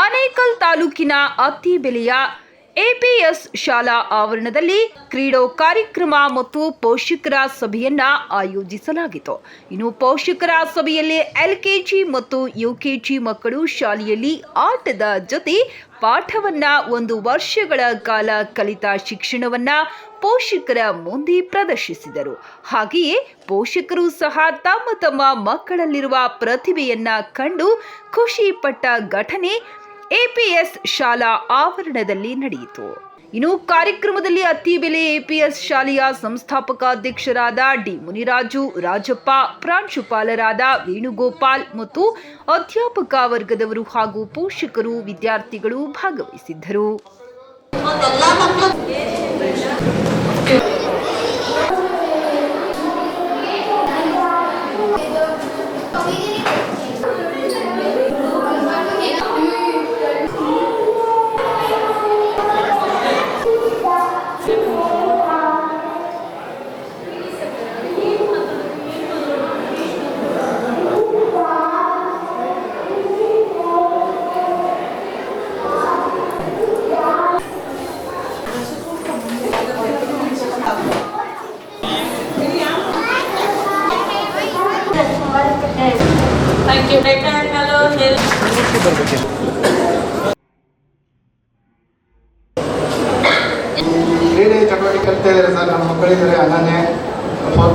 ಆನೇಕಲ್ ತಾಲೂಕಿನ ಅತ್ತಿಬೆಲೆಯ ಎಪಿಎಸ್ ಶಾಲಾ ಆವರಣದಲ್ಲಿ ಕ್ರೀಡೋ ಕಾರ್ಯಕ್ರಮ ಮತ್ತು ಪೋಷಕರ ಸಭೆಯನ್ನ ಆಯೋಜಿಸಲಾಗಿತ್ತು. ಇನ್ನು ಪೋಷಕರ ಸಭೆಯಲ್ಲಿ ಎಲ್ಕೆಜಿ ಮತ್ತು ಯುಕೆಜಿ ಮಕ್ಕಳು ಶಾಲೆಯಲ್ಲಿ ಆಟದ ಜೊತೆ ಪಾಠವನ್ನ ಒಂದು ವರ್ಷಗಳ ಕಾಲ ಕಲಿತ ಶಿಕ್ಷಣವನ್ನ ಪೋಷಕರ ಮುಂದೆ ಪ್ರದರ್ಶಿಸಿದರು. ಹಾಗೆಯೇ ಪೋಷಕರು ಸಹ ತಮ್ಮ ತಮ್ಮ ಮಕ್ಕಳಲ್ಲಿರುವ ಪ್ರತಿಭೆಯನ್ನ ಕಂಡು ಖುಷಿ ಪಟ್ಟ ಘಟನೆ ಎಪಿಎಸ್ ಶಾಲಾ ಆವರಣದಲ್ಲಿ ನಡೆಯಿತು. ಇನ್ನು ಕಾರ್ಯಕ್ರಮದಲ್ಲಿ ಅತ್ತಿಬೆಲೆ ಎಪಿಎಸ್ ಶಾಲೆಯ ಸಂಸ್ಥಾಪಕ ಅಧ್ಯಕ್ಷರಾದ ಡಿ ಮುನಿರಾಜು, ರಾಜಪ್ಪ, ಪ್ರಾಂಶುಪಾಲರಾದ ವೇಣುಗೋಪಾಲ್ ಮತ್ತು ಅಧ್ಯಾಪಕ ವರ್ಗದವರು ಹಾಗೂ ಪೋಷಕರು ವಿದ್ಯಾರ್ಥಿಗಳು ಭಾಗವಹಿಸಿದ್ದರು.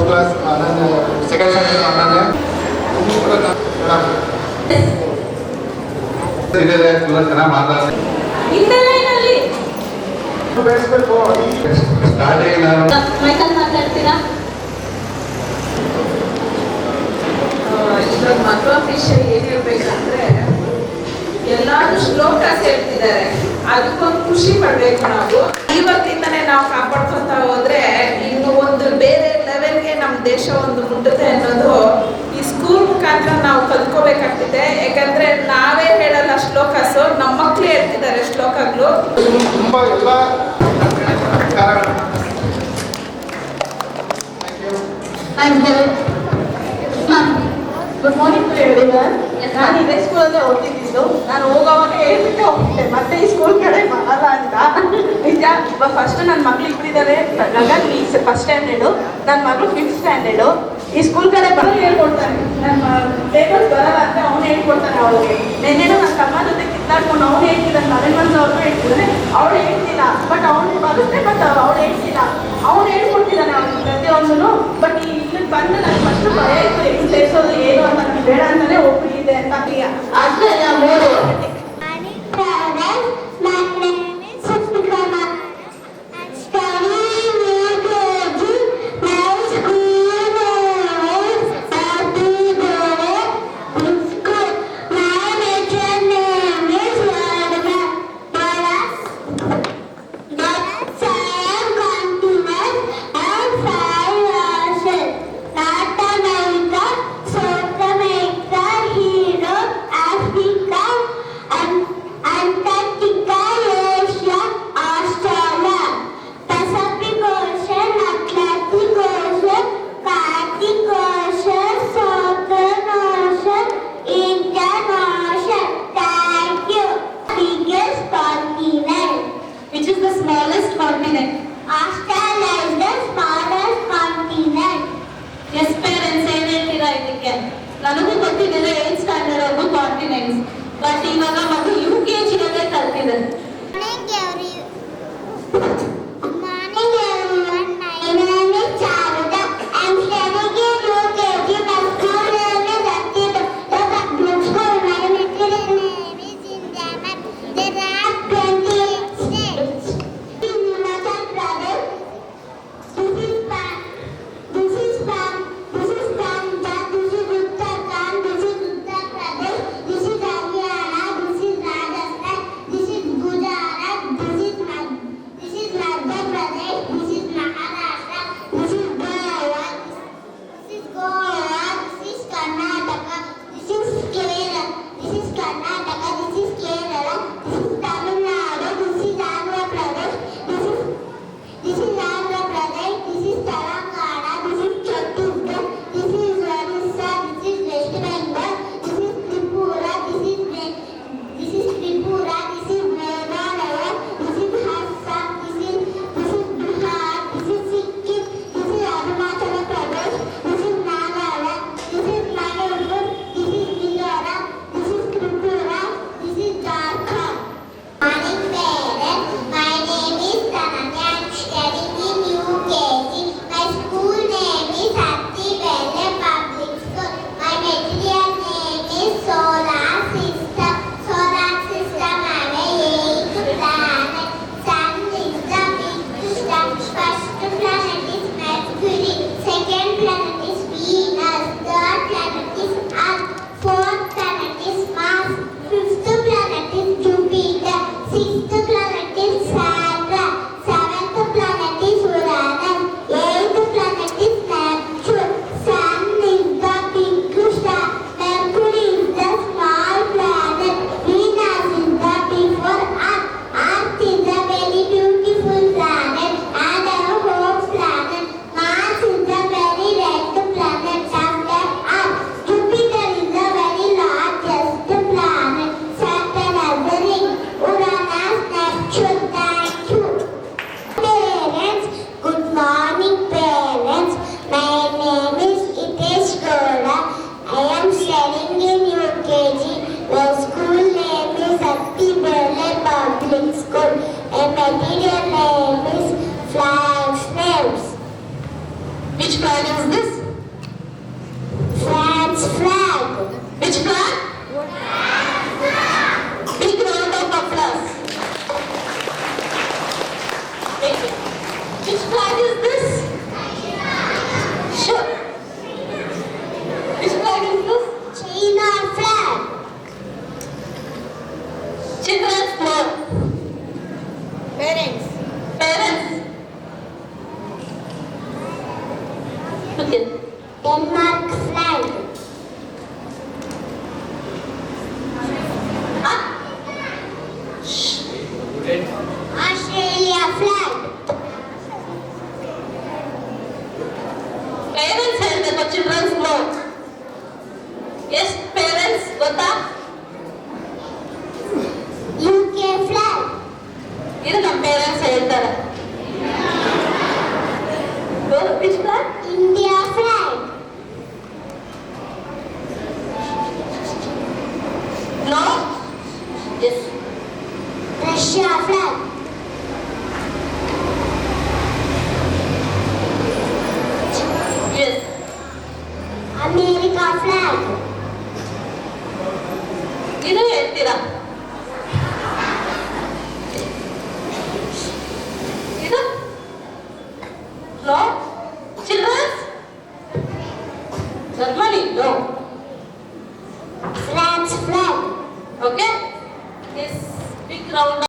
ಕ್ಲಾಸ್ ಅನನ್ಯ ಸೆಕೆಂಡ್ ಸ್ಟ್ಯಾಂಡರ್ಡ್ ಕೂಡ ಚೆನ್ನಾಗಿ. ಸ್ಟಾರ್ಟಿಂಗ್ ನಾನು ಮಾತಾಡ್ತೀರಾ? ಮದುವೆ ವಿಷಯ ಏನ್ ಹೇಳ್ಬೇಕಂದ್ರೆ ಎಲ್ಲಾರು ಶ್ಲೋಕ ಹೇಳ್ತಿದ್ದಾರೆ ಅದಕ್ಕೊಂದು ಖುಷಿ ಪಡ್ಬೇಕು ನಾವು ಇವತ್ತಿಂದನೇ ನಾವು ಕಾಪಾಡ್ಕೊತಾ ಹೋದ್ರೆ ಇನ್ನು ಒಂದು ಬೇರೆ ಲೆವೆಲ್ಗೆ ನಮ್ಮ ದೇಶ ಒಂದು ಮುಟ್ಟುತ್ತೆ ಅನ್ನೋದು ಈ ಸ್ಕೂಲ್ ಮುಖಾಂತರ ನಾವು ಕಲ್ತ್ಕೋಬೇಕಾಗ್ತಿದೆ. ಯಾಕಂದ್ರೆ ನಾವೇ ಹೇಳಲ್ಲ ಶ್ಲೋಕಸ್ ನಮ್ಮ ಮಕ್ಕಳೇ ಹೇಳ್ತಿದ್ದಾರೆ ಶ್ಲೋಕಗಳು. ತುಂಬ ಎಲ್ಲ ಕಾರಣ ಗುಡ್ ಮಾರ್ನಿಂಗ್ ಟು ಎವ್ರಿವನ್ ನಾನು ಇದೇ ಸ್ಕೂಲಲ್ಲೇ ಓದ್ತಿದ್ದು. ನಾನು ಹೋಗೋವಾಗ ಹೇಳ್ಬಿಟ್ಟು ಹೋಗ್ತೆ ಮತ್ತೆ ಈ ಸ್ಕೂಲ್ ಕಡೆ ಬರಲ್ಲ ಅಂತ. ನಿಜ ಫಸ್ಟ್ ನನ್ನ ಮಕ್ಳು ಇಬ್ಬರಿದ್ದಾರೆ ಗಗನ್ ಈ ಫಸ್ಟ್ ಸ್ಟ್ಯಾಂಡರ್ಡು ನನ್ನ ಮಗಳು ಫಿಫ್ತ್ ಸ್ಟ್ಯಾಂಡರ್ಡು ಈ ಸ್ಕೂಲ್ ಕಡೆ ಬಂದು ಹೇಳ್ಕೊಡ್ತಾನೆ ನನ್ನ ಪೇಪರ್ಸ್ ಬರಲ್ಲ ಅಂತ ಅವ್ನು ಹೇಳ್ಕೊಡ್ತಾನೆ ಅವಳಿಗೆ ನೆನ್ನೆನೂ ನನ್ನ ತಮ್ಮ ಜೊತೆ ಕಿತ್ತಾಡ್ಕೊಂಡು ಅವ್ನು ಹೇಳ್ತಿದ್ದಾನೆ ಲೆವೆನ್ ಮಂತ್ಸ್ ಅವ್ರಿಗೂ ಹೇಳ್ತಿದ್ದಾನೆ ಅವಳು ಹೇಳ್ತಿಲ್ಲ. ಬಟ್ ಅವ್ನು ಬರುತ್ತೆ ಬಟ್ ಅವಳು ಹೇಳ್ತಿಲ್ಲ. ಅವ್ನು ಹೇಳ್ಕೊಡ್ತಿದ್ದಾನೆ ಅವ್ನು ಪ್ರತಿಯೊಂದೂ ಬಟ್ ಈ ಇಲ್ಲಿಗೆ ಬಂದು ನನಗೆ ಫಸ್ಟ್ ಭಯ ಇತ್ತು ಹೆಂಗ್ ಸೇರಿಸೋದು ಏನು ಅಂತ ನನಗೆ ಬೇಡ ಅಂತಾನೆ ಒಪ್ಪಿದೆ ಅಂತ ಅಷ್ಟೇ ಮೂರು. My bacteria name uh, is flag snails. Which flag is this? Flags, flags. No. Flat flag. Okay? This big round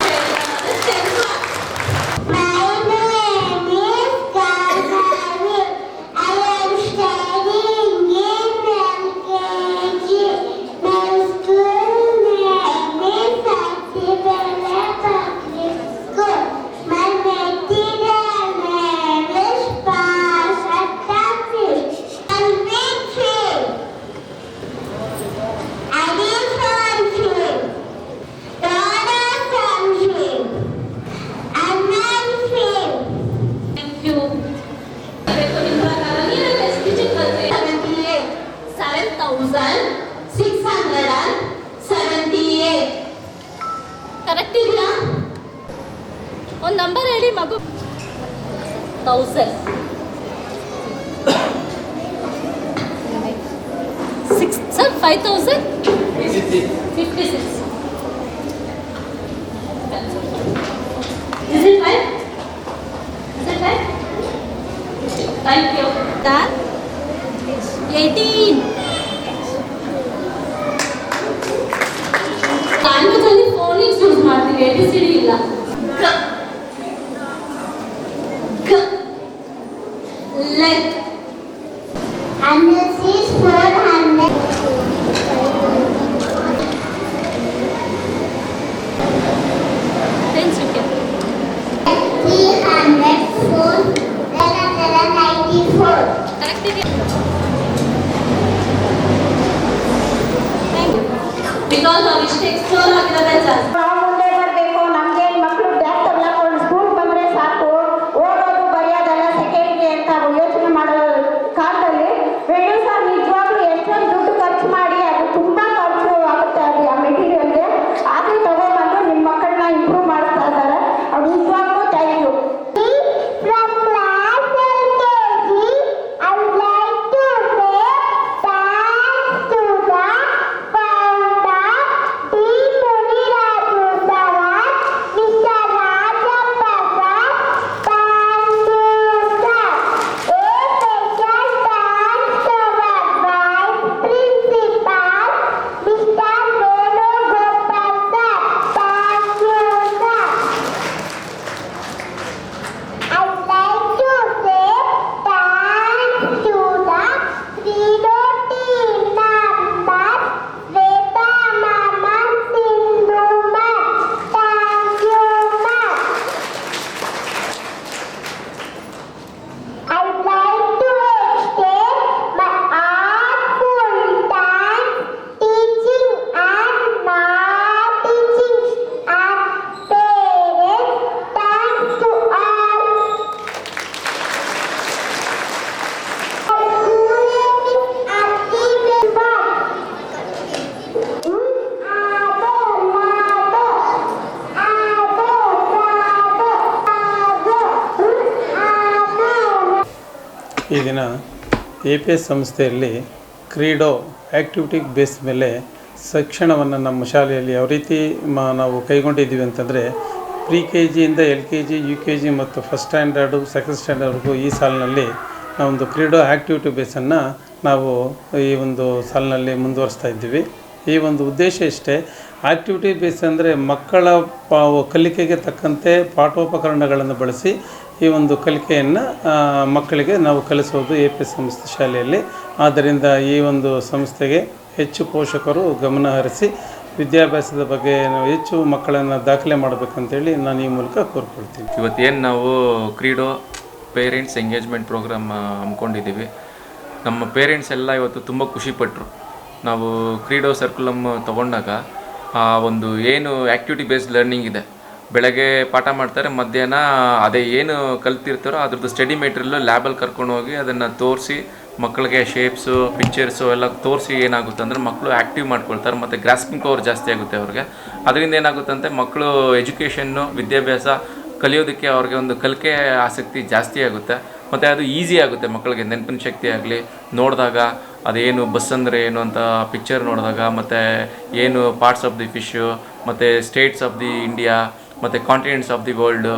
ಹೇಳಿ ಮಗು thousand six sir five thousand fifty six Is it time? Is it time? Thank you. Done? 18. Language only phonics use ಮಾಡ್ತೀವಿ A B C D ಇಲ್ಲ Because of which explore ಆಗಿರೋದೇ ಜಾಸ್ತಿ ಈ ದಿನ A P S ಸಂಸ್ಥೆಯಲ್ಲಿ Credo activity base ಮೇಲೆ ಶಿಕ್ಷಣವನ್ನು ನಮ್ಮ ಶಾಲೆಯಲ್ಲಿ ಯಾವ ರೀತಿ ಮ, ನಾವು ಕೈಗೊಂಡಿದ್ದೀವಿ ಅಂತಂದರೆ pre K ಜಿಯಿಂದ L K G U K G ಮತ್ತು ಫಸ್ಟ್ ಸ್ಟ್ಯಾಂಡರ್ಡು, ಸೆಕೆಂಡ್ ಸ್ಟ್ಯಾಂಡರ್ಡ್ಗೂ ಈ ಸಾಲಿನಲ್ಲಿ ನಾವೊಂದು ಕ್ರೀಡೋ ಆ್ಯಕ್ಟಿವಿಟಿ ಬೇಸನ್ನು ನಾವು ಈ ಒಂದು ಸಾಲಿನಲ್ಲಿ ಮುಂದುವರಿಸ್ತಾ ಇದ್ದೀವಿ. ಈ ಒಂದು ಉದ್ದೇಶ ಇಷ್ಟೇ. ಆ್ಯಕ್ಟಿವಿಟಿ ಬೇಸ್ ಅಂದರೆ ಮಕ್ಕಳ ಪಾ, ಕಲಿಕೆಗೆ ತಕ್ಕಂತೆ ಪಾಠೋಪಕರಣಗಳನ್ನು ಬಳಸಿ ಈ ಒಂದು ಕಲಿಕೆಯನ್ನು ಮಕ್ಕಳಿಗೆ ನಾವು ಕಲಿಸೋದು ಎ ಪಿ ಸಂಸ್ಥೆ ಶಾಲೆಯಲ್ಲಿ. ಆದ್ದರಿಂದ ಈ ಒಂದು ಸಂಸ್ಥೆಗೆ ಹೆಚ್ಚು ಪೋಷಕರು ಗಮನ ಹರಿಸಿ ವಿದ್ಯಾಭ್ಯಾಸದ ಬಗ್ಗೆ ನಾವು ಹೆಚ್ಚು ಮಕ್ಕಳನ್ನು ದಾಖಲೆ ಮಾಡಬೇಕಂತೇಳಿ ನಾನು ಈ ಮೂಲಕ ಕೋರ್ಕೊಳ್ತೀನಿ. ಇವತ್ತೇನು ನಾವು ಕ್ರೀಡೋ, ಪೇರೆಂಟ್ಸ್ ಎಂಗೇಜ್ಮೆಂಟ್ ಪ್ರೋಗ್ರಾಮ್ ಹಮ್ಮಿಕೊಂಡಿದ್ದೀವಿ. ನಮ್ಮ ಪೇರೆಂಟ್ಸ್ ಎಲ್ಲ ಇವತ್ತು ತುಂಬ ಖುಷಿಪಟ್ಟರು ನಾವು ಕ್ರೀಡೋ ಸರ್ಕುಲಮ್ ತೊಗೊಂಡಾಗ ಆ ಒಂದು ಏನು ಆ್ಯಕ್ಟಿವಿಟಿ ಬೇಸ್ಡ್ ಲರ್ನಿಂಗ್ ಇದೆ. ಬೆಳಗ್ಗೆ ಪಾಠ ಮಾಡ್ತಾರೆ, ಮಧ್ಯಾಹ್ನ ಅದೇ ಏನು ಕಲ್ತಿರ್ತಾರೋ ಅದ್ರದ್ದು ಸ್ಟಡಿ ಮೆಟೀರಿಯಲ್ ಲ್ಯಾಬಲ್ಲಿ ಕರ್ಕೊಂಡು ಹೋಗಿ ಅದನ್ನು ತೋರಿಸಿ ಮಕ್ಕಳಿಗೆ ಶೇಪ್ಸು ಪಿಕ್ಚರ್ಸು ಎಲ್ಲ ತೋರಿಸಿ ಏನಾಗುತ್ತೆ ಅಂದರೆ ಮಕ್ಕಳು ಆ್ಯಕ್ಟಿವ್ ಮಾಡ್ಕೊಳ್ತಾರೆ, ಮತ್ತು ಗ್ರಾಸ್ಪಿಂಗ್ ಪವರ್ ಜಾಸ್ತಿ ಆಗುತ್ತೆ ಅವ್ರಿಗೆ. ಅದರಿಂದ ಏನಾಗುತ್ತೆ ಮಕ್ಕಳು ಎಜುಕೇಷನ್ನು ವಿದ್ಯಾಭ್ಯಾಸ ಕಲಿಯೋದಕ್ಕೆ ಅವ್ರಿಗೆ ಒಂದು ಕಲಿಕೆ ಆಸಕ್ತಿ ಜಾಸ್ತಿ ಆಗುತ್ತೆ. ಮತ್ತು ಅದು ಈಸಿ ಆಗುತ್ತೆ ಮಕ್ಕಳಿಗೆ, ನೆನಪಿನ ಶಕ್ತಿ ಆಗಲಿ. ನೋಡಿದಾಗ ಅದೇನು ಬಸ್ ಅಂದರೆ ಏನು ಅಂತ ಪಿಕ್ಚರ್ ನೋಡಿದಾಗ, ಮತ್ತು ಏನು ಪಾರ್ಟ್ಸ್ ಆಫ್ ದಿ ಫಿಶ್ಶು ಮತ್ತು ಸ್ಟೇಟ್ಸ್ ಆಫ್ ದಿ ಇಂಡಿಯಾ ಮತ್ತು continents of the world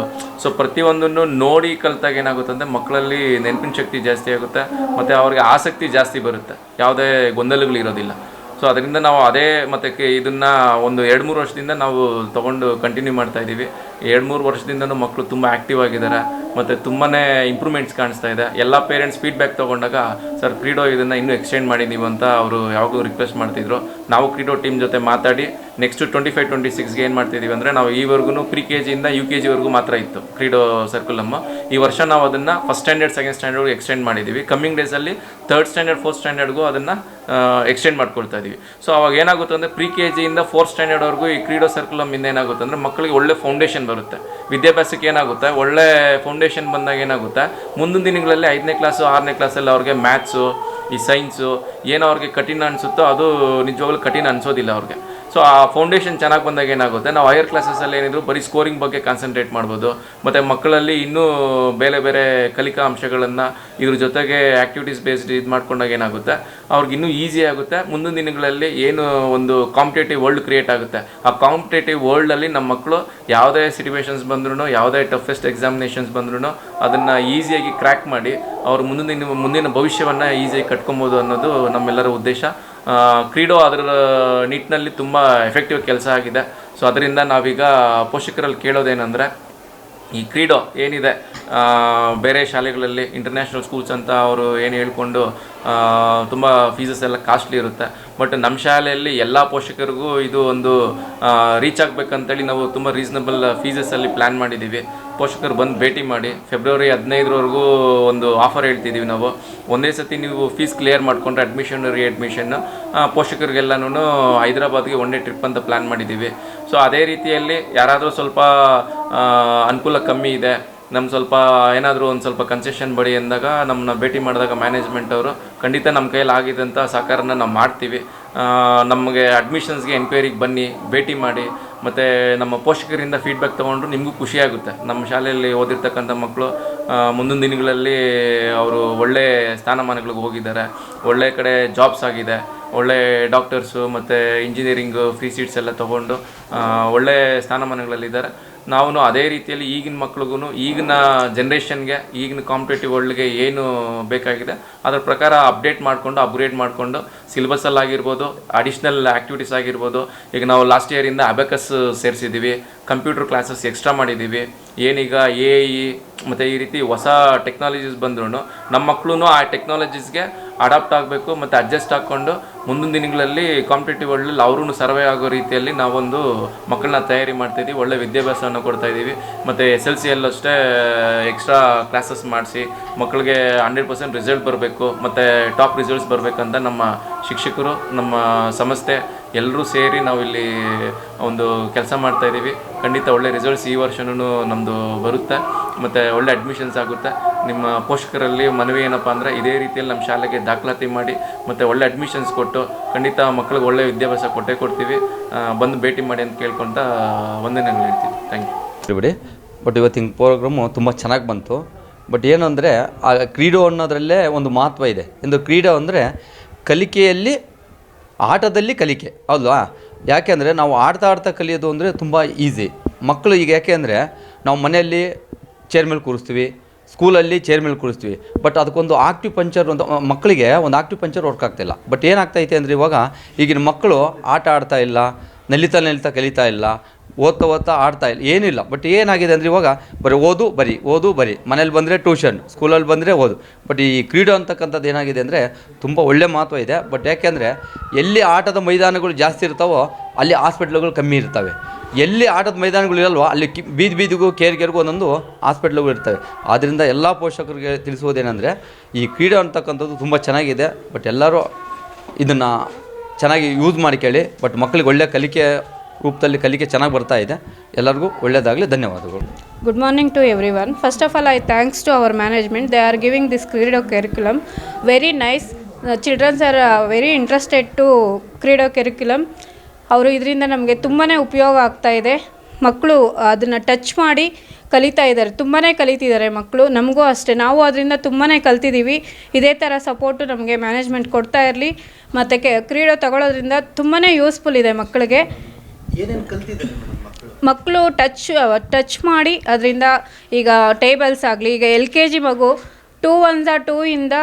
so ಪ್ರತಿಯೊಂದನ್ನು ನೋಡಿ ಕಲಿತಾಗ ಏನಾಗುತ್ತೆ ಅಂದರೆ ಮಕ್ಕಳಲ್ಲಿ ನೆನಪಿನ ಶಕ್ತಿ ಜಾಸ್ತಿ ಆಗುತ್ತೆ, ಮತ್ತು ಅವ್ರಿಗೆ ಆಸಕ್ತಿ ಜಾಸ್ತಿ ಬರುತ್ತೆ. ಯಾವುದೇ ಗೊಂದಲಗಳಿರೋದಿಲ್ಲ ಸೊ ಅದರಿಂದ ನಾವು ಅದೇ ಮತ್ತು ಇದನ್ನು ಒಂದು ಎರಡು ಮೂರು ವರ್ಷದಿಂದ ನಾವು ತೊಗೊಂಡು ಕಂಟಿನ್ಯೂ ಮಾಡ್ತಾ ಇದ್ದೀವಿ. ಎರಡು ಮೂರು ವರ್ಷದಿಂದನೂ ಮಕ್ಕಳು ತುಂಬ ಆ್ಯಕ್ಟಿವ್ ಆಗಿದ್ದಾರೆ. ಮತ್ತು ತುಂಬಾ ಇಂಪ್ರೂವ್ಮೆಂಟ್ಸ್ ಕಾಣಿಸ್ತಾ ಇದೆ. ಎಲ್ಲ ಪೇರೆಂಟ್ಸ್ ಫೀಡ್ಬ್ಯಾಕ್ ತೊಗೊಂಡಾಗ, ಸರ್, ಕ್ರೀಡೋ ಇದನ್ನು ಇನ್ನೂ ಎಕ್ಸ್ಟೆಂಡ್ ಮಾಡಿ ನೀವು ಅಂತ ಅವರು ಯಾವಾಗಲೂ ರಿಕ್ವೆಸ್ಟ್ ಮಾಡ್ತಿದ್ರು. ನಾವು ಕ್ರೀಡೋ ಟೀಮ್ ಜೊತೆ ಮಾತಾಡಿ ನೆಕ್ಸ್ಟ್ ಟ್ವೆಂಟಿ ಫೈವ್ ಟ್ವೆಂಟಿ ಸಿಕ್ಸ್ಗೆ ಏನು ಮಾಡ್ತಿದ್ದೀವಿ ಅಂದರೆ, ನಾವು ಈವರೆಗೂ ಪ್ರಿ ಕೆ ಜಿಯಿಂದ ಯು ಕೆ ಜಿವರೆಗೂ ಮಾತ್ರ ಇತ್ತು, ಕ್ರೀಡೋ ಸರ್ಕುಲಮ್ಮ ಈ ವರ್ಷ ನಾವು ಅದನ್ನು ಫಸ್ಟ್ ಸ್ಟ್ಯಾಂಡರ್ಡ್ ಸೆಕೆಂಡ್ ಸ್ಟ್ಯಾಂಡರ್ಡ್ಗೆ ಎಕ್ಸ್ಟೆಂಡ್ ಮಾಡಿದ್ದೀವಿ ಕಮ್ಮಿಂಗ್ ಡೇಸಲ್ಲಿ ಥರ್ಡ್ ಸ್ಟ್ಯಾಂಡರ್ಡ್ ಫೋರ್ತ್ ಸ್ಟ್ಯಾಂಡರ್ಡ್ಗೂ ಅದನ್ನು ಎಕ್ಸ್ಟೆಂಡ್ ಮಾಡ್ಕೊಳ್ತಾ ಇದ್ದೀವಿ ಸೊ ಅವಾಗ ಏನಾಗುತ್ತೆ ಅಂದರೆ ಪ್ರಿ ಕೆ ಜಿಯಿಂದ ಫೋರ್ತ್ ಸ್ಟ್ಯಾಂಡರ್ಡ್ವರೆಗೂ ಈ ಕ್ರೀಡೋ ಸರ್ಕುಲಮ್ ಏನಾಗುತ್ತೆ ಅಂದರೆ, ಮಕ್ಕಳಿಗೆ ಒಳ್ಳೆ ಫೌಂಡೇಶನ್ ಬರುತ್ತೆ. ವಿದ್ಯಾಭ್ಯಾಸಕ್ಕೆ ಏನಾಗುತ್ತೆ? ಒಳ್ಳೆ ಫೌಂಡೇಶನ್ ಬಂದಾಗ ಏನಾಗುತ್ತೆ? ಮುಂದಿನ ದಿನಗಳಲ್ಲಿ ಐದನೇ ಕ್ಲಾಸು ಆರನೇ ಕ್ಲಾಸಲ್ಲಿ ಅವ್ರಿಗೆ ಮ್ಯಾಥ್ಸು ಈ ಸೈನ್ಸು ಏನೋ ಅವ್ರಿಗೆ ಕಠಿಣ ಅನಿಸುತ್ತೋ ಅದು ನಿಜವಾಗ್ಲೂ ಕಠಿಣ ಅನಿಸೋದಿಲ್ಲ ಅವ್ರಿಗೆ. ಸೊ ಆ ಫೌಂಡೇಶನ್ ಚೆನ್ನಾಗಿ ಬಂದಾಗ ಏನಾಗುತ್ತೆ? ನಾವು ಹೈಯರ್ ಕ್ಲಾಸಸಲ್ಲಿ ಏನಿದ್ರು ಬರೀ ಸ್ಕೋರಿಂಗ್ ಬಗ್ಗೆ ಕಾನ್ಸಂಟ್ರೇಟ್ ಮಾಡ್ಬೋದು. ಮತ್ತು ಮಕ್ಕಳಲ್ಲಿ ಇನ್ನೂ ಬೇರೆ ಬೇರೆ ಕಲಿಕಾ ಅಂಶಗಳನ್ನು ಇದ್ರ ಜೊತೆಗೆ ಆ್ಯಕ್ಟಿವಿಟೀಸ್ ಬೇಸ್ಡ್ ಇದು ಮಾಡ್ಕೊಂಡಾಗ ಏನಾಗುತ್ತೆ? ಅವ್ರಿಗೆ ಇನ್ನೂ ಈಸಿ ಆಗುತ್ತೆ. ಮುಂದಿನ ದಿನಗಳಲ್ಲಿ ಏನು ಒಂದು ಕಾಂಪಿಟೇಟಿವ್ ವರ್ಲ್ಡ್ ಕ್ರಿಯೇಟ್ ಆಗುತ್ತೆ. ಆ ಕಾಂಪಿಟೇಟಿವ್ ವರ್ಲ್ಡಲ್ಲಿ ನಮ್ಮ ಮಕ್ಕಳು ಯಾವುದೇ ಸಿಚುವೇಶನ್ಸ್ ಬಂದ್ರೂ ಯಾವುದೇ ಟಫೆಸ್ಟ್ ಎಕ್ಸಾಮಿನೇಷನ್ಸ್ ಬಂದ್ರೂ ಅದನ್ನು ಈಸಿಯಾಗಿ ಕ್ರ್ಯಾಕ್ ಮಾಡಿ ಅವ್ರ ಮುಂದಿನ ದಿನ- ಮುಂದಿನ ಭವಿಷ್ಯವನ್ನು ಈಸಿಯಾಗಿ ಕಟ್ಕೊಬೋದು ಅನ್ನೋದು ನಮ್ಮೆಲ್ಲರ ಉದ್ದೇಶ. ಕ್ರೀಡೋ ಅದರ ನಿಟ್ಟಿನಲ್ಲಿ ತುಂಬ ಎಫೆಕ್ಟಿವ್ ಕೆಲಸ ಆಗಿದೆ. ಸೊ ಅದರಿಂದ ನಾವೀಗ ಪೋಷಕರಲ್ಲಿ ಕೇಳೋದೇನೆಂದರೆ ಈ ಕ್ರೀಡೋ ಏನಿದೆ ಬೇರೆ ಶಾಲೆಗಳಲ್ಲಿ ಇಂಟರ್ನ್ಯಾಷನಲ್ ಸ್ಕೂಲ್ಸ್ ಅಂತ ಅವರು ಏನು ಹೇಳ್ಕೊಂಡು ತುಂಬ ಫೀಸಸ್ ಎಲ್ಲ ಕಾಸ್ಟ್ಲಿ ಇರುತ್ತೆ. ಬಟ್ ನಮ್ಮ ಶಾಲೆಯಲ್ಲಿ ಎಲ್ಲ ಪೋಷಕರಿಗೂ ಇದು ಒಂದು ರೀಚ್ ಆಗಬೇಕಂತೇಳಿ ನಾವು ತುಂಬ ರೀಸನಬಲ್ ಫೀಸಸಲ್ಲಿ ಪ್ಲ್ಯಾನ್ ಮಾಡಿದ್ದೀವಿ ಪೋಷಕರು ಬಂದು ಭೇಟಿ ಮಾಡಿ ಫೆಬ್ರವರಿ ಹದಿನೈದರವರೆಗೂ ಒಂದು ಆಫರ್ ಹೇಳ್ತಿದ್ದೀವಿ ನಾವು. ಒಂದೇ ಸತಿ ನೀವು ಫೀಸ್ ಕ್ಲಿಯರ್ ಮಾಡಿಕೊಂಡ್ರೆ ಅಡ್ಮಿಷನ್ ರೀ ಅಡ್ಮಿಷನ್ನು ಪೋಷಕರಿಗೆಲ್ಲನೂ ಹೈದರಾಬಾದ್ಗೆ ಒನ್ ಡೇ ಟ್ರಿಪ್ ಅಂತ ಪ್ಲ್ಯಾನ್ ಮಾಡಿದ್ದೀವಿ ಸೊ ಅದೇ ರೀತಿಯಲ್ಲಿ ಯಾರಾದರೂ ಸ್ವಲ್ಪ ಅನುಕೂಲ ಕಮ್ಮಿ ಇದೆ ನಮ್ಮ ಸ್ವಲ್ಪ ಏನಾದರೂ ಒಂದು ಸ್ವಲ್ಪ ಕನ್ಸೆಷನ್ ಬಡಿ ಅಂದಾಗ ನಮ್ಮನ್ನ ಭೇಟಿ ಮಾಡಿದಾಗ ಮ್ಯಾನೇಜ್ಮೆಂಟ್ ಅವರು, ಖಂಡಿತ ನಮ್ಮ ಕೈಯಲ್ಲಿ ಆಗಿದ್ದಂಥ ಸಹಕಾರನ ನಾವು ಮಾಡ್ತೀವಿ. ನಮಗೆ ಅಡ್ಮಿಷನ್ಸ್ಗೆ ಎನ್ಕ್ವೈರಿಗೆ ಬನ್ನಿ, ಭೇಟಿ ಮಾಡಿ ಮತ್ತು ನಮ್ಮ ಪೋಷಕರಿಂದ ಫೀಡ್ಬ್ಯಾಕ್ ತೊಗೊಂಡ್ರು ನಿಮಗೂ ಖುಷಿಯಾಗುತ್ತೆ ನಮ್ಮ ಶಾಲೆಯಲ್ಲಿ ಓದಿರ್ತಕ್ಕಂಥ ಮಕ್ಕಳು ಮುಂದಿನ ದಿನಗಳಲ್ಲಿ ಅವರು ಒಳ್ಳೆ ಸ್ಥಾನಮಾನಗಳಿಗೆ ಹೋಗಿದ್ದಾರೆ. ಒಳ್ಳೆ ಕಡೆ ಜಾಬ್ಸ್ ಆಗಿದೆ. ಒಳ್ಳೆ ಡಾಕ್ಟರ್ಸು ಮತ್ತು ಇಂಜಿನಿಯರಿಂಗು ಫ್ರೀ ಸೀಟ್ಸ್ ಎಲ್ಲ ತೊಗೊಂಡು ಒಳ್ಳೆ ಸ್ಥಾನಮಾನಗಳಲ್ಲಿದ್ದಾರೆ. ನಾವು ಅದೇ ರೀತಿಯಲ್ಲಿ ಈಗಿನ ಮಕ್ಳಿಗೂ ಈಗಿನ ಜನ್ರೇಷನ್ಗೆ ಈಗಿನ ಕಾಂಪಿಟೇಟಿವ್ ವರ್ಲ್ಡ್ಗೆ ಏನು ಬೇಕಾಗಿದೆ, ಅದರ ಪ್ರಕಾರ ಅಪ್ಡೇಟ್ ಮಾಡಿಕೊಂಡು ಅಪ್ಗ್ರೇಡ್ ಮಾಡಿಕೊಂಡು ಸಿಲೆಬಸ್ಸಲ್ಲಾಗಿರ್ಬೋದು ಅಡಿಷ್ನಲ್ ಆ್ಯಕ್ಟಿವಿಟೀಸ್ ಆಗಿರ್ಬೋದು, ಈಗ ನಾವು ಲಾಸ್ಟ್ ಇಯರಿಂದ ಅಬೆಕಸ್ ಸೇರಿಸಿದ್ದೀವಿ ಕಂಪ್ಯೂಟರ್ ಕ್ಲಾಸಸ್ ಎಕ್ಸ್ಟ್ರಾ ಮಾಡಿದ್ದೀವಿ ಏನೀಗ ಎ ಇ ಮತ್ತು ಈ ರೀತಿ ಹೊಸ ಟೆಕ್ನಾಲಜೀಸ್ ಬಂದ್ರೂ ನಮ್ಮ ಮಕ್ಕಳು ಆ ಟೆಕ್ನಾಲಜೀಸ್ಗೆ ಅಡಾಪ್ಟ್ ಆಗಬೇಕು ಮತ್ತು ಅಡ್ಜಸ್ಟ್ ಹಾಕ್ಕೊಂಡು ಮುಂದಿನ ದಿನಗಳಲ್ಲಿ ಕಾಂಪಿಟೇಟಿವ್ ವರ್ಲ್ಡಲ್ಲಿ ಅವ್ರೂ ಸರ್ವೆ ಆಗೋ ರೀತಿಯಲ್ಲಿ ನಾವೊಂದು ಮಕ್ಕಳನ್ನ ತಯಾರಿ ಮಾಡ್ತಾಯಿದ್ದೀವಿ ಒಳ್ಳೆ ವಿದ್ಯಾಭ್ಯಾಸವನ್ನು ಕೊಡ್ತಾ ಇದ್ದೀವಿ. ಮತ್ತು ಎಸ್ ಎಲ್ ಸಿಯಲ್ಲೂ ಅಷ್ಟೇ ಎಕ್ಸ್ಟ್ರಾ ಕ್ಲಾಸಸ್ ಮಾಡಿಸಿ ಮಕ್ಕಳಿಗೆ ಹಂಡ್ರೆಡ್ ಪರ್ಸೆಂಟ್ ರಿಸಲ್ಟ್ ಬರಬೇಕು, ಮತ್ತು ಟಾಪ್ ರಿಸಲ್ಟ್ಸ್ ಬರಬೇಕಂತ ನಮ್ಮ ಶಿಕ್ಷಕರು, ನಮ್ಮ ಸಂಸ್ಥೆ ಎಲ್ಲರೂ ಸೇರಿ ನಾವು ಇಲ್ಲಿ ಒಂದು ಕೆಲಸ ಮಾಡ್ತಾ ಇದ್ದೀವಿ. ಖಂಡಿತ ಒಳ್ಳೆ ರಿಸಲ್ಟ್ಸ್ ಈ ವರ್ಷನೂ ನಮ್ಮದು ಬರುತ್ತೆ. ಮತ್ತು ಒಳ್ಳೆ ಅಡ್ಮಿಷನ್ಸ್ ಆಗುತ್ತೆ. ನಿಮ್ಮ ಪೋಷಕರಲ್ಲಿ ಮನವಿ ಏನಪ್ಪ ಅಂದರೆ ಇದೇ ರೀತಿಯಲ್ಲಿ ನಮ್ಮ ಶಾಲೆಗೆ ದಾಖಲಾತಿ ಮಾಡಿ, ಮತ್ತು ಒಳ್ಳೆ ಅಡ್ಮಿಷನ್ಸ್ ಕೊಟ್ಟು, ಖಂಡಿತ ಮಕ್ಕಳಿಗೆ ಒಳ್ಳೆ ವಿದ್ಯಾಭ್ಯಾಸ ಕೊಟ್ಟೇ ಕೊಡ್ತೀವಿ. ಬಂದು ಭೇಟಿ ಮಾಡಿ ಅಂತ ಕೇಳ್ಕೊತಾ ಒಂದೇ ನಾನು ಹೇಳ್ತೀನಿ. ಥ್ಯಾಂಕ್ ಯು ಬಿಡಿ ಬಟ್ ಇವತ್ತಿನ ಪ್ರೋಗ್ರಾಮು ತುಂಬ ಚೆನ್ನಾಗಿ ಬಂತು. ಬಟ್ ಏನು ಅಂದರೆ, ಆ, ಕ್ರೀಡೆ ಅನ್ನೋದರಲ್ಲೇ ಒಂದು ಮಹತ್ವ ಇದೆ. ಎಂದು ಕ್ರೀಡೆ ಅಂದರೆ ಕಲಿಕೆಯಲ್ಲಿ ಆಟದಲ್ಲಿ ಕಲಿಕೆ ಹೌದಾ ಯಾಕೆಂದರೆ ನಾವು ಆಡ್ತಾ ಆಡ್ತಾ ಕಲಿಯೋದು ಅಂದರೆ ತುಂಬ ಈಸಿ ಮಕ್ಕಳು ಈಗ ಯಾಕೆ ಅಂದರೆ ನಾವು ಮನೆಯಲ್ಲಿ ಚೇರ್ ಮೇಲೆ ಕೂರಿಸ್ತೀವಿ ಸ್ಕೂಲಲ್ಲಿ ಚೇರ್ ಮೇಲೆ ಕೂರಿಸ್ತೀವಿ ಬಟ್ ಅದಕ್ಕೊಂದು ಆಕ್ಟಿವ್ ಪಂಚರ್ ಒಂದು ಮಕ್ಕಳಿಗೆ ಒಂದು ಆಕ್ಟಿವ್ ಪಂಚರ್ ವರ್ಕ್ ಆಗ್ತಾಯಿಲ್ಲ ಬಟ್ ಏನಾಗ್ತೈತೆ ಅಂದರೆ ಇವಾಗ ಈಗಿನ ಮಕ್ಕಳು ಆಟ ಆಡ್ತಾ ಇಲ್ಲ, ನಲಿತಾ ನಲಿತಾ ಕಲಿತಾ ಇಲ್ಲ ಓದ್ತಾ ಓದ್ತಾ ಆಡ್ತಾ ಇಲ್ಲ, ಏನಿಲ್ಲ. ಬಟ್ ಏನಾಗಿದೆ ಅಂದರೆ ಇವಾಗ ಬರೀ ಓದು, ಬರಿ ಓದು, ಬರಿ. ಮನೇಲಿ ಬಂದರೆ ಟ್ಯೂಷನ್ ಸ್ಕೂಲಲ್ಲಿ ಬಂದರೆ ಓದು. ಬಟ್ ಈ ಕ್ರೀಡೆ ಅಂತಕ್ಕಂಥದ್ದು ಏನಾಗಿದೆ ಅಂದರೆ ತುಂಬ ಒಳ್ಳೆ ಮಹತ್ವ ಇದೆ. ಬಟ್ ಯಾಕೆಂದರೆ ಎಲ್ಲಿ ಆಟದ ಮೈದಾನಗಳು ಜಾಸ್ತಿ ಇರ್ತಾವೋ ಅಲ್ಲಿ ಹಾಸ್ಪಿಟ್ಲ್ಗಳು ಕಮ್ಮಿ ಇರ್ತವೆ. ಎಲ್ಲಿ ಆಟದ ಮೈದಾನಗಳು ಇರಲ್ವೋ ಅಲ್ಲಿ ಕಿ, ಬೀದಿ ಬೀದಿಗೂ, ಕೇರ್ಗೆರ್ಗೂ ಒಂದೊಂದು ಹಾಸ್ಪಿಟ್ಲ್ಗಳು ಇರ್ತವೆ. ಆದ್ದರಿಂದ ಎಲ್ಲ ಪೋಷಕರಿಗೆ ತಿಳಿಸುವುದೇನೆಂದರೆ ಈ ಕ್ರೀಡೆ ಅಂತಕ್ಕಂಥದ್ದು ತುಂಬ ಚೆನ್ನಾಗಿದೆ. ಬಟ್ ಎಲ್ಲರೂ ಇದನ್ನು ಚೆನ್ನಾಗಿ ಯೂಸ್ ಮಾಡ್ಕೊಳ್ಳಿ ಬಟ್ ಮಕ್ಕಳಿಗೆ ಒಳ್ಳೆಯ ಕಲಿಕೆ ರೂಪದಲ್ಲಿ ಕಲಿಕೆ ಚೆನ್ನಾಗಿ ಬರ್ತಾ ಇದೆ. ಎಲ್ಲರಿಗೂ ಒಳ್ಳೆಯದಾಗಲಿ. ಧನ್ಯವಾದಗಳು. Good morning to everyone first of all I thanks to our management they are giving this Credo curriculum very nice childrens are very interested to Credo curriculum. ಅವರು ಇದರಿಂದ ನಮಗೆ ತುಂಬಾ ಉಪಯೋಗ ಆಗ್ತಾ ಇದೆ. ಮಕ್ಕಳು ಅದನ್ನು ಟಚ್ ಮಾಡಿ ಕಲಿತಾ ಇದ್ದಾರೆ. ತುಂಬಾ ಕಲಿತಿದ್ದಾರೆ ಮಕ್ಕಳು. ನಮಗೂ ಅಷ್ಟೇ. ನಾವು ಅದರಿಂದ ತುಂಬಾ ಕಲ್ತಿದ್ದೀವಿ ಇದೇ ಥರ ಸಪೋರ್ಟು ನಮಗೆ ಮ್ಯಾನೇಜ್ಮೆಂಟ್ ಕೊಡ್ತಾ ಇರಲಿ. ಮತ್ತು ಕೆ ಕ್ರೀಡೆ ತಗೊಳ್ಳೋದ್ರಿಂದ ತುಂಬಾ ಯೂಸ್ಫುಲ್ ಇದೆ ಮಕ್ಕಳಿಗೆ. ಮಕ್ಕಳು? ಟಚ್ ಟಚ್ ಮಾಡಿ ಅದರಿಂದ ಈಗ ಟೇಬಲ್ಸ್ ಆಗಲಿ, ಈಗ ಎಲ್ ಕೆ ಜಿ ಮಗು ಟೂ ಒನ್ಸ ಟೂ ಇಂದ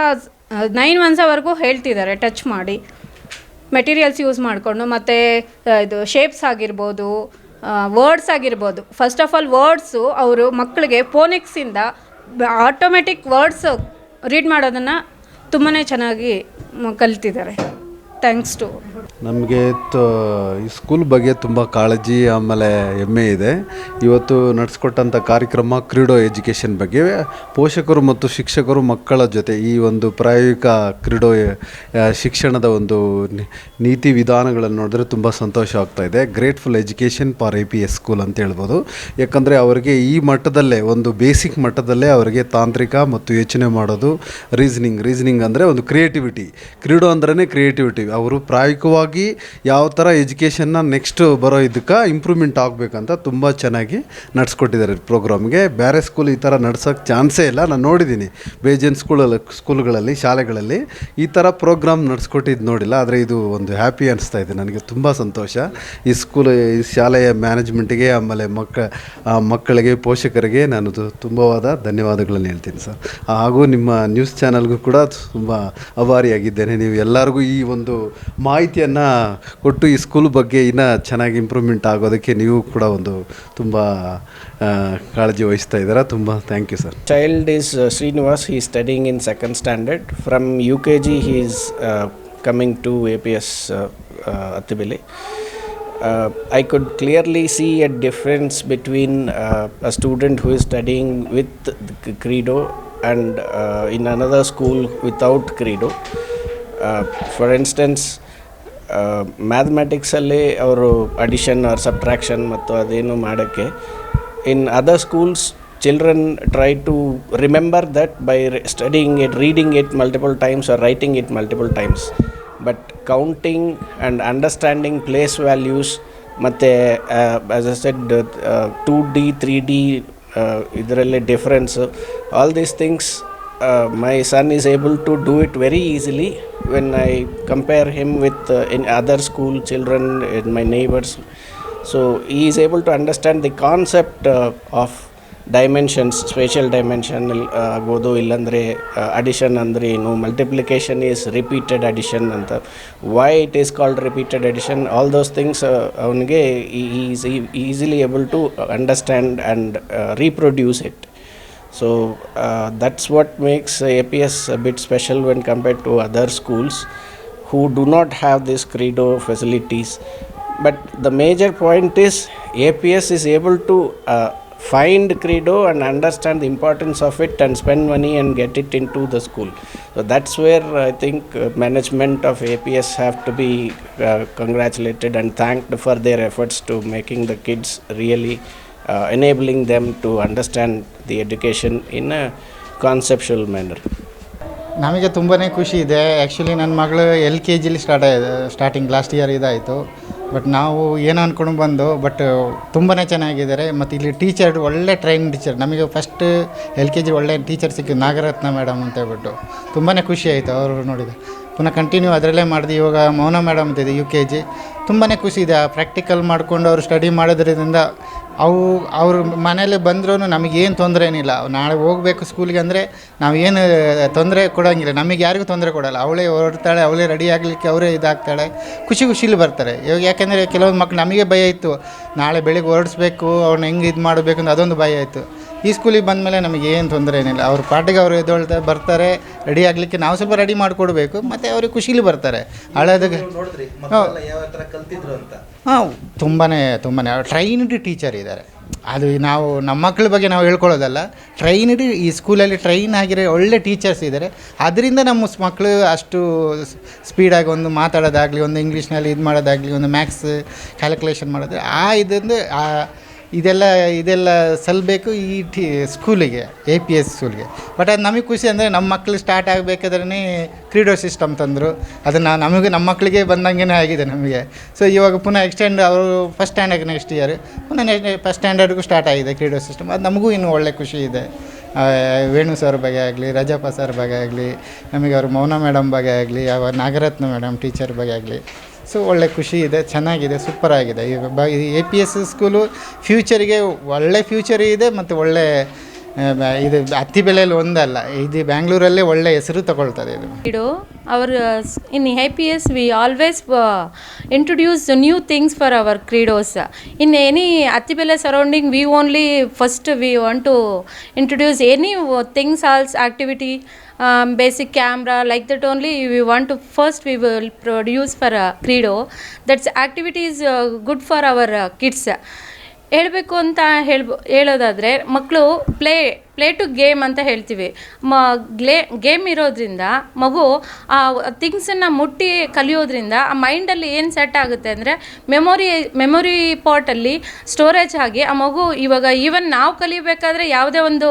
ನೈನ್ ಒನ್ಸವರೆಗೂ ಹೇಳ್ತಿದ್ದಾರೆ ಟಚ್ ಮಾಡಿ. ಮೆಟೀರಿಯಲ್ಸ್ ಯೂಸ್ ಮಾಡಿಕೊಂಡು, ಮತ್ತು ಇದು ಶೇಪ್ಸ್ ಆಗಿರ್ಬೋದು ವರ್ಡ್ಸ್ ಆಗಿರ್ಬೋದು. ಫಸ್ಟ್ ಆಫ್ ಆಲ್ ವರ್ಡ್ಸು ಅವರು ಮಕ್ಕಳಿಗೆ ಫೋನಿಕ್ಸಿಂದ ಆಟೋಮೆಟಿಕ್ ವರ್ಡ್ಸ್ ರೀಡ್ ಮಾಡೋದನ್ನು ತುಂಬಾ ಚೆನ್ನಾಗಿ ಕಲ್ತಿದ್ದಾರೆ. ಥ್ಯಾಂಕ್ಸ್ ಟು ನಮಗೆ ಈ ಸ್ಕೂಲ್ ಬಗ್ಗೆ ತುಂಬ ಕಾಳಜಿ, ಆಮೇಲೆ ಹೆಮ್ಮೆ ಇದೆ. ಇವತ್ತು ನಡೆಸ್ಕೊಟ್ಟಂಥ ಕಾರ್ಯಕ್ರಮ ಕ್ರೀಡೋ ಎಜುಕೇಷನ್ ಬಗ್ಗೆ. ಪೋಷಕರು ಮತ್ತು ಶಿಕ್ಷಕರು ಮಕ್ಕಳ ಜೊತೆ ಈ ಒಂದು ಪ್ರಾಯೋಗಿಕ ಕ್ರೀಡೋ ಶಿಕ್ಷಣದ ಒಂದು ನೀತಿ ವಿಧಾನಗಳನ್ನು ನೋಡಿದ್ರೆ ತುಂಬ ಸಂತೋಷ ಆಗ್ತಾ ಇದೆ. Grateful education for A P S school ಅಂತ ಹೇಳ್ಬೋದು. ಯಾಕಂದರೆ ಅವರಿಗೆ ಈ ಮಟ್ಟದಲ್ಲೇ, ಒಂದು ಬೇಸಿಕ್ ಮಟ್ಟದಲ್ಲೇ ಅವರಿಗೆ ತಾಂತ್ರಿಕ ಮತ್ತು ಯೋಚನೆ ಮಾಡೋದು ರೀಸನಿಂಗ್ ರೀಸನಿಂಗ್ ಅಂದರೆ ಒಂದು ಕ್ರಿಯೇಟಿವಿಟಿ ಕ್ರೀಡೋ ಅಂದ್ರೇ ಕ್ರಿಯೇಟಿವಿಟಿ ಅವರು ಪ್ರಾಯೋಗಿಕವಾಗಿ ಯಾವ ಥರ ಎಜುಕೇಷನ್ನ ನೆಕ್ಸ್ಟ್ ಬರೋ ಇದಕ್ಕೆ ಇಂಪ್ರೂವ್ಮೆಂಟ್ ಆಗಬೇಕಂತ ತುಂಬ ಚೆನ್ನಾಗಿ ನಡೆಸ್ಕೊಟ್ಟಿದ್ದಾರೆ ಪ್ರೋಗ್ರಾಮ್ಗೆ. ಬೇರೆ ಸ್ಕೂಲ್ ಈ ಥರ ನಡ್ಸೋಕ್ಕೆ ಚಾನ್ಸೇ ಇಲ್ಲ. ನಾನು ನೋಡಿದ್ದೀನಿ ಬೇಜನ್ ಸ್ಕೂಲಲ್ಲಿ ಸ್ಕೂಲ್ಗಳಲ್ಲಿ ಶಾಲೆಗಳಲ್ಲಿ ಈ ಥರ ಪ್ರೋಗ್ರಾಮ್ ನಡೆಸ್ಕೊಟ್ಟಿದ್ದು ನೋಡಿಲ್ಲ. ಆದರೆ ಇದು ಒಂದು ಹ್ಯಾಪಿ ಅನಿಸ್ತಾ ಇದೆ ನನಗೆ. ತುಂಬ ಸಂತೋಷ. ಈ ಸ್ಕೂಲ್ ಈ ಶಾಲೆಯ ಮ್ಯಾನೇಜ್ಮೆಂಟಿಗೆ ಆಮೇಲೆ ಮಕ್ಕ ಮಕ್ಕಳಿಗೆ, ಪೋಷಕರಿಗೆ ನಾನು ತುಂಬವಾದ ಧನ್ಯವಾದಗಳನ್ನು ಹೇಳ್ತೀನಿ ಸರ್. ಹಾಗೂ ನಿಮ್ಮ ನ್ಯೂಸ್ ಚಾನಲ್ಗೂ ಕೂಡ ತುಂಬ ಅಭಾರಿಯಾಗಿದ್ದೇನೆ ನೀವು ಎಲ್ಲರಿಗೂ ಈ ಒಂದು ಮಾಹಿತಿಯನ್ನು ಕೊಟ್ಟು ಈ ಸ್ಕೂಲ್ ಬಗ್ಗೆ ಇನ್ನೂ ಚೆನ್ನಾಗಿ ಇಂಪ್ರೂವ್ಮೆಂಟ್ ಆಗೋದಕ್ಕೆ ನೀವು ಕೂಡ ಒಂದು ತುಂಬ ಕಾಳಜಿ ವಹಿಸ್ತಾ ಇದ್ದೀರಾ ತುಂಬ thank you sir child is Srinivas Srinivas. He is studying in second standard. From UKG, he is uh, coming to APS uh, uh. Uh, I could clearly see a difference between uh, a student who is studying with the Credo and uh, in another school without Credo. Uh, instance ಮ್ಯಾಥಮೆಟಿಕ್ಸಲ್ಲಿ ಅವರು addition or subtraction ಮತ್ತು ಅದೇನು ಮಾಡೋಕ್ಕೆ in other schools children try to remember that by studying it reading it multiple times or writing it multiple times but counting and understanding place values ಮತ್ತು as a said two D three D ಇದರಲ್ಲಿ difference all these things uh, my son is able to do it very easily when I compare him with uh, in other school children in my neighbors. So he is able to understand the concept uh, of dimensions, spatial dimension ಆಗ್ಬೋದು ಇಲ್ಲಾಂದರೆ addition ಅಂದರೆ ಏನು multiplication is repeated addition ಅಂತ why it is called repeated addition all those things ಅವನಿಗೆ is easily able to understand and reproduce it So uh, that's what makes APS a bit special when compared to other schools who do not have this credo facilities. But the major point is APS is able to uh, find credo and understand the importance of it and spend money and get it into the school. So that's where I think uh, management of APS have to be uh, congratulated and thanked for their efforts to making the kids really enabling them to understand the education in a conceptual manner. ನಮಗೆ ತುಂಬಾ ಖುಷಿ ಇದೆ. Actually ನನ್ನ ಮಗಳು L K ಜಿಲಿ start starting last year ಇದಾಯಿತು. But ನಾವು ಏನೋ ಅಂದ್ಕೊಂಡು ಬಂದು ಬಟ್ ತುಂಬಾ ಚೆನ್ನಾಗಿದ್ದಾರೆ. ಮತ್ತು ಇಲ್ಲಿ ಟೀಚರ್ ಒಳ್ಳೆ ಟ್ರೈನ್ ಟೀಚರ್ ನಮಗೆ ಫಸ್ಟ್ ಎಲ್ ಕೆ ಜಿ ಒಳ್ಳೆ ಟೀಚರ್ ಸಿಕ್ಕಿದ್ದು ನಾಗರತ್ನ ಮೇಡಮ್ ಅಂತ ಹೇಳ್ಬಿಟ್ಟು. ತುಂಬಾ ಖುಷಿ ಆಯಿತು ಅವರು ನೋಡಿದ ಪುನಃ ಕಂಟಿನ್ಯೂ ಅದರಲ್ಲೇ ಮಾಡಿದೆ. ಇವಾಗ ಮೌನ ಮೇಡಮ್ ಅಂತಿದೆ ಯು ಕೆ ಜಿ ತುಂಬಾ ಖುಷಿ ಇದೆ. ಆ ಪ್ರಾಕ್ಟಿಕಲ್ ಮಾಡಿಕೊಂಡು ಅವರು ಸ್ಟಡಿ ಮಾಡೋದ್ರಿಂದ ಅವು ಅವ್ರ ಮನೇಲಿ ಬಂದ್ರೂ ನಮಗೇನು ತೊಂದರೆ ಏನಿಲ್ಲ ನಾಳೆ ಹೋಗಬೇಕು ಸ್ಕೂಲಿಗೆ ಅಂದರೆ ನಾವು ಏನು ತೊಂದರೆ ಕೊಡೋಂಗಿಲ್ಲ. ನಮಗೆ ಯಾರಿಗೂ ತೊಂದರೆ ಕೊಡೋಲ್ಲ. ಅವಳೇ ಹೊರಡ್ತಾಳೆ, ಅವಳೇ ರೆಡಿ ಆಗಲಿಕ್ಕೆ ಅವರೇ ಇದಾಗ್ತಾಳೆ. ಖುಷಿ ಖುಷಿಲಿ ಬರ್ತಾರೆ. ಇವಾಗ ಯಾಕೆಂದರೆ ಕೆಲವೊಂದು ಮಕ್ಳು ನಮಗೆ ಭಯ ಇತ್ತು. ನಾಳೆ ಬೆಳಿಗ್ಗೆ ಹೊರಡಿಸ್ಬೇಕು ಅವ್ರನ್ನ ಹೆಂಗೆ ಇದು ಮಾಡಬೇಕು ಅಂತ ಅದೊಂದು ಭಯ ಇತ್ತು. ಈ ಸ್ಕೂಲಿಗೆ ಬಂದಮೇಲೆ ನಮಗೆ ಏನು ತೊಂದರೆ ಏನಿಲ್ಲ. ಅವ್ರ ಪಾಟಿಗೆ ಅವರು ಎದ್ದೊಳ್ತಾರೆ ಬರ್ತಾರೆ ರೆಡಿ ಆಗಲಿಕ್ಕೆ ನಾವು ಸ್ವಲ್ಪ ರೆಡಿ ಮಾಡಿಕೊಡ್ಬೇಕು ಮತ್ತು ಅವ್ರಿಗೆ ಖುಷಿಲಿ ಬರ್ತಾರೆ. ಹಳೇದಕ್ಕೆ ಹಾಂ. ತುಂಬಾ ತುಂಬಾ ಟ್ರೈನ್ಡ್ ಟೀಚರ್ ಇದ್ದಾರೆ. ಅದು ನಾವು ನಮ್ಮ ಮಕ್ಕಳ ಬಗ್ಗೆ ನಾವು ಹೇಳ್ಕೊಳ್ಳೋದಲ್ಲ. ಟ್ರೈನ್ಡ್ ಈ ಸ್ಕೂಲಲ್ಲಿ ಟ್ರೈನ್ ಆಗಿರೋ ಒಳ್ಳೆ ಟೀಚರ್ಸ್ ಇದ್ದಾರೆ. ಅದರಿಂದ ನಮ್ಮ ಮಕ್ಕಳು ಅಷ್ಟು ಸ್ಪೀಡಾಗಿ ಒಂದು ಮಾತಾಡೋದಾಗಲಿ ಒಂದು ಇಂಗ್ಲೀಷ್ನಲ್ಲಿ ಇದು ಮಾಡೋದಾಗಲಿ ಒಂದು ಮ್ಯಾಥ್ಸ್ ಕ್ಯಾಲ್ಕುಲೇಷನ್ ಮಾಡೋದು ಆ ಇದೊಂದು ಆ ಇದೆಲ್ಲ ಇದೆಲ್ಲ ಸಲ್ಲಬೇಕು ಈ ಟಿ, ಸ್ಕೂಲಿಗೆ ಎ ಪಿ ಎಸ್ ಸ್ಕೂಲ್ಗೆ. ಬಟ್ ಅದು ನಮಗೆ ಖುಷಿ ಅಂದರೆ ನಮ್ಮ ಮಕ್ಕಳು ಸ್ಟಾರ್ಟ್ ಆಗಬೇಕಾದ್ರೆ ಕ್ರೀಡೋ ಸಿಸ್ಟಮ್ ತಂದರು. ಅದನ್ನು ನಮಗೆ ನಮ್ಮ ಮಕ್ಕಳಿಗೆ ಬಂದಂಗೆ ಆಗಿದೆ ನಮಗೆ. ಸೊ ಇವಾಗ ಪುನಃ ಎಕ್ಸ್ಟೆಂಡ್ ಅವರು ಫಸ್ಟ್ ಸ್ಟ್ಯಾಂಡರ್ಡ್ ನೆಕ್ಸ್ಟ್ ಇಯರ್ ಪುನಃ ನೆಕ್ಸ್ಟ್ ಫಸ್ಟ್ ಸ್ಟ್ಯಾಂಡರ್ಡ್ಗೂ ಸ್ಟಾರ್ಟ್ ಆಗಿದೆ ಕ್ರೀಡೋ ಸಿಸ್ಟಮ್ ಅದು ನಮಗೂ ಇನ್ನೂ ಒಳ್ಳೆ ಖುಷಿ ಇದೆ. ವೇಣು ಸರ್ ಬಗ್ಗೆ ಆಗಲಿ, ರಜಪ್ಪ ಸರ್ ಬಗ್ಗೆ ಆಗಲಿ, ನಮಗೆ ಅವ್ರ ಮೌನ ಮೇಡಮ್ ಬಗ್ಗೆ ಆಗಲಿ ಯಾವ ನಾಗರತ್ನ ಮೇಡಮ್ ಟೀಚರ್ ಬಗ್ಗೆ ಆಗಲಿ. ಸೊ ಒಳ್ಳೆ ಖುಷಿ ಇದೆ, ಚೆನ್ನಾಗಿದೆ ಸೂಪರ್ ಆಗಿದೆ. ಎ ಪಿ ಎಸ್ ಸ್ಕೂಲು ಫ್ಯೂಚರಿಗೆ ಒಳ್ಳೆ ಫ್ಯೂಚರ್ ಇದೆ ಮತ್ತು ಒಳ್ಳೆ ಇದು ಹತ್ತಿ ಬೆಳೆಯಲ್ಲಿ ಒಂದಲ್ಲ, ಇದು ಬ್ಯಾಂಗ್ಳೂರಲ್ಲಿ ಒಳ್ಳೆ ಹೆಸರು ತಗೊಳ್ತದೆ ಇದು. ಇಡು our in A P S we always introduce new things for our Credos in any Attibele surrounding we only first we want to introduce any things else activity Um, basic camera like that only we want to first we will produce for a credo that's activity is uh, good for our uh, kids ಹೇಳಬೇಕು ಅಂತ ಹೇಳ್ಬೋ ಹೇಳೋದಾದರೆ ಮಕ್ಕಳು play play to game ಅಂತ ಹೇಳ್ತೀವಿ. ಮ ಗ್ಲೇ game ಇರೋದ್ರಿಂದ ಮಗು ಆ ಥಿಂಗ್ಸನ್ನು ಮುಟ್ಟಿ ಕಲಿಯೋದ್ರಿಂದ ಆ ಮೈಂಡಲ್ಲಿ ಏನು ಸೆಟ್ ಆಗುತ್ತೆ ಅಂದರೆ ಮೆಮೊರಿ ಮೆಮೊರಿ ಪಾಟಲ್ಲಿ ಸ್ಟೋರೇಜ್ ಆಗಿ ಆ ಮಗು ಇವಾಗ ಈವನ್ ನಾವು ಕಲಿಬೇಕಾದ್ರೆ ಯಾವುದೇ ಒಂದು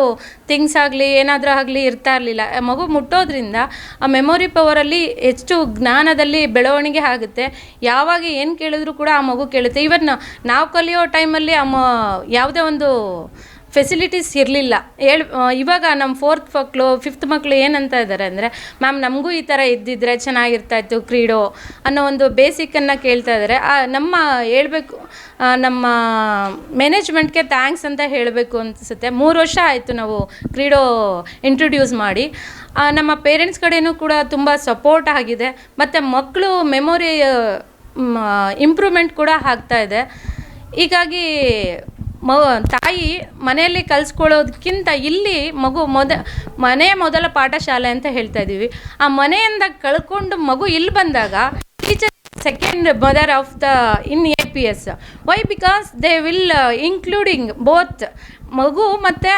ಥಿಂಗ್ಸ್ ಆಗಲಿ, ಏನಾದರೂ ಆಗಲಿ ಇರ್ತಾ ಇರಲಿಲ್ಲ. ಮಗು ಮುಟ್ಟೋದ್ರಿಂದ ಆ ಮೆಮೊರಿ ಪವರಲ್ಲಿ ಹೆಚ್ಚು ಜ್ಞಾನದಲ್ಲಿ ಬೆಳವಣಿಗೆ ಆಗುತ್ತೆ. ಯಾವಾಗ ಏನು ಕೇಳಿದ್ರು ಕೂಡ ಆ ಮಗು ಕೇಳುತ್ತೆ. ಇವನ್ ನಾವು ಕಲಿಯೋ ಟೈಮಲ್ಲಿ ಆ ಯಾವುದೇ ಒಂದು ಫೆಸಿಲಿಟೀಸ್ ಇರಲಿಲ್ಲ. ಹೇಳ್ ಇವಾಗ ನಮ್ಮ ಫೋರ್ತ್ ಮಕ್ಕಳು ಫಿಫ್ತ್ ಮಕ್ಕಳು ಏನಂತ ಇದ್ದಾರೆ ಅಂದರೆ ಮ್ಯಾಮ್ ನಮಗೂ ಈ ಥರ ಇದ್ದಿದ್ರೆ ಚೆನ್ನಾಗಿರ್ತಾ ಇತ್ತು ಕ್ರೀಡೋ ಅನ್ನೋ ಒಂದು ಬೇಸಿಕ್ಕನ್ನು ಕೇಳ್ತಾ ಇದ್ದಾರೆ ನಮ್ಮ ಹೇಳಬೇಕು ನಮ್ಮ ಮ್ಯಾನೇಜ್ಮೆಂಟ್ಗೆ ಥ್ಯಾಂಕ್ಸ್ ಅಂತ ಹೇಳಬೇಕು ಅನಿಸುತ್ತೆ. ಮೂರು ವರ್ಷ ಆಯಿತು ನಾವು ಕ್ರೀಡೋ ಇಂಟ್ರೊಡ್ಯೂಸ್ ಮಾಡಿ. ನಮ್ಮ ಪೇರೆಂಟ್ಸ್ ಕಡೆಯೂ ಕೂಡ ತುಂಬ ಸಪೋರ್ಟ್ ಆಗಿದೆ. ಮತ್ತು ಮಕ್ಕಳು ಮೆಮೊರಿ ಇಂಪ್ರೂವ್ಮೆಂಟ್ ಕೂಡ ಆಗ್ತಾ ಇದೆ. ಹೀಗಾಗಿ ಮ ತಾಯಿ ಮನೆಯಲ್ಲಿ ಕಲಿಸ್ಕೊಳ್ಳೋದಕ್ಕಿಂತ ಇಲ್ಲಿ ಮಗು ಮೊದ, ಮನೆ ಮೊದಲ ಪಾಠಶಾಲೆ ಅಂತ ಹೇಳ್ತಾ ಇದ್ದೀವಿ. ಆ ಮನೆಯಿಂದ ಕಳ್ಕೊಂಡು ಮಗು ಇಲ್ಲಿ ಬಂದಾಗ teacher second mother of the in A P S why because they will including both ಮಗು ಮತ್ತು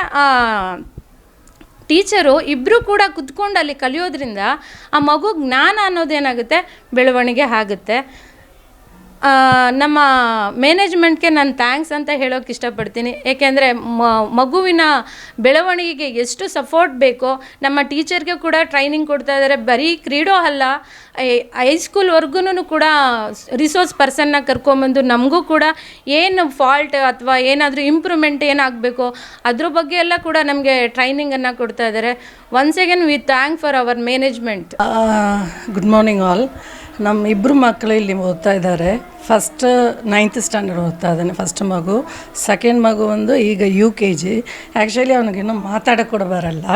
ಟೀಚರು ಇಬ್ಬರೂ ಕೂಡ ಕುತ್ಕೊಂಡು ಅಲ್ಲಿ ಕಲಿಯೋದ್ರಿಂದ ಆ ಮಗು ಜ್ಞಾನ ಅನ್ನೋದೇನಾಗುತ್ತೆ? ಬೆಳವಣಿಗೆ ಆಗುತ್ತೆ. ನಮ್ಮ ಮ್ಯಾನೇಜ್ಮೆಂಟ್ಗೆ ನಾನು ಥ್ಯಾಂಕ್ಸ್ ಅಂತ ಹೇಳೋಕೆ ಇಷ್ಟಪಡ್ತೀನಿ. ಏಕೆಂದರೆ ಮಗುವಿನ ಬೆಳವಣಿಗೆಗೆ ಎಷ್ಟು ಸಪೋರ್ಟ್ ಬೇಕೋ, ನಮ್ಮ ಟೀಚರ್ಗೆ ಕೂಡ ಟ್ರೈನಿಂಗ್ ಕೊಡ್ತಾ ಇದ್ದಾರೆ ಬರೀ ಕ್ರೀಡೋ ಅಲ್ಲ ಹೈಸ್ಕೂಲ್ವರ್ಗೂ ಕೂಡ ರಿಸೋರ್ಸ್ ಪರ್ಸನ್ನ ಕರ್ಕೊಂಬಂದು ನಮಗೂ ಕೂಡ ಏನು ಫಾಲ್ಟ್ ಅಥವಾ ಏನಾದರೂ ಇಂಪ್ರೂವ್ಮೆಂಟ್ ಏನಾಗಬೇಕು, ಅದ್ರ ಬಗ್ಗೆ ಎಲ್ಲ ಕೂಡ ನಮಗೆ ಟ್ರೈನಿಂಗನ್ನು ಕೊಡ್ತಾ ಇದ್ದಾರೆ once again we thank for our management good morning all ನಮ್ಮ ಇಬ್ಬರು ಮಕ್ಕಳು ಇಲ್ಲಿ ಓದ್ತಾ ಇದ್ದಾರೆ ಫಸ್ಟ್ ನೈನ್ತ್ ಸ್ಟ್ಯಾಂಡರ್ಡ್ ಓದ್ತಾ ಇದ್ದಾನೆ ಫಸ್ಟ್ ಮಗು. ಸೆಕೆಂಡ್ ಮಗು ಒಂದು ಈಗ ಯು ಕೆ ಜಿ ಆ್ಯಕ್ಚುಲಿ ಅವನಿಗಿನ್ನೂ ಮಾತಾಡೋಕೆ ಕೂಡ ಬರಲ್ಲ.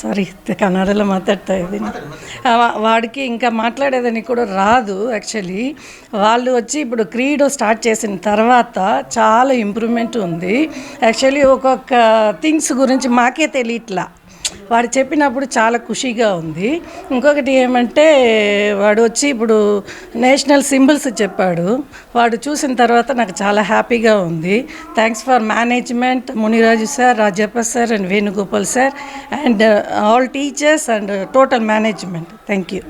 సారీ కన్నడలో మాట్లాడుతా ఇది వాడికి ఇంకా మాట్లాడేదానికి కూడా రాదు యాక్చువల్లీ వాళ్ళు వచ్చి ఇప్పుడు క్రీడ స్టార్ట్ చేసిన తర్వాత చాలా ఇంప్రూవ్మెంట్ ఉంది. యాక్చువల్లీ ఒక్కొక్క థింగ్స్ గురించి మాకే తెలియట్లా. వాడు చెప్పినప్పుడు చాలా ఖుషిగా ఉంది. ఇంకొకటి ఏమంటే వాడు వచ్చి ఇప్పుడు నేషనల్ సింబల్స్ చెప్పాడు. వాడు చూసిన తర్వాత నాకు చాలా హ్యాపీగా ఉంది. Thanks for management Muniraju sir Rajappa sir and Venugopal sir and all teachers and total management. Thank you.